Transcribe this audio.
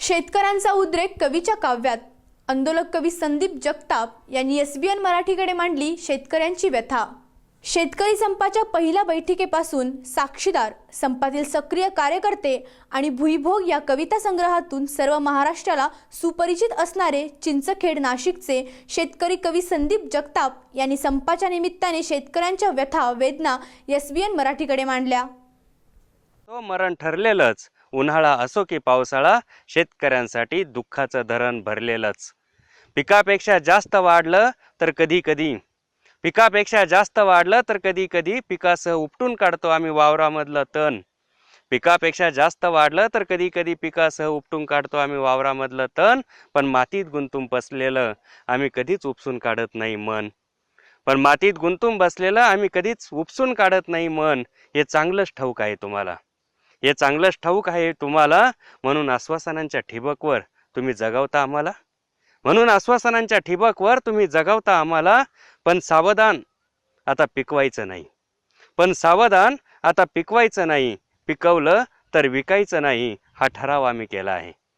शेतकऱ्यांचा उद्रेक कवीच्या काव्यात. आंदोलक कवी संदीप जगताप यांनी एसबीएन मराठीकडे मांडली शेतकऱ्यांची व्यथा. शेतकरी संपाच्या पहिल्या बैठकीपासून साक्षीदार संपातील सक्रिय कार्यकर्ते आणि भुईभोग या कविता संग्रहातून सर्व महाराष्ट्राला सुपरिचित असणारे चिंचखेड नाशिकचे शेतकरी कवी संदीप जगताप यांनी संपाच्या निमित्ताने शेतकऱ्यांच्या व्यथा वेदना एसबीएन मराठीकडे मांडल्या. तो मरण ठरलेलंच. उन्हाळा असो की पावसाळा शेतकऱ्यांसाठी दुःखाचं धरण भरलेलंच. पिकापेक्षा जास्त वाढलं तर कधी कधी. पिकापेक्षा जास्त वाढलं तर कधी कधी पिकासह उपटून काढतो आम्ही वावरामधलं तण. पिकापेक्षा जास्त वाढलं तर कधी कधी पिकासह उपटून काढतो आम्ही वावरामधलं तण पण मातीत गुंतून बसलेलं आम्ही कधीच उपसून काढत नाही मन. पण मातीत गुंतून बसलेलं आम्ही कधीच उपसून काढत नाही मन. हे चांगलंच ठाऊक आहे तुम्हाला. हे चांगलंच ठाऊक आहे तुम्हाला. म्हणून आश्वासनांच्या ठिबकवर तुम्ही जगवता आम्हाला. म्हणून आश्वासनांच्या ठिबकवर तुम्ही जगवता आम्हाला. पण सावधान आता पिकवायचं नाही. पण सावधान आता पिकवायचं नाही. पिकवलं तर विकायचं नाही. हा ठराव आम्ही केला आहे.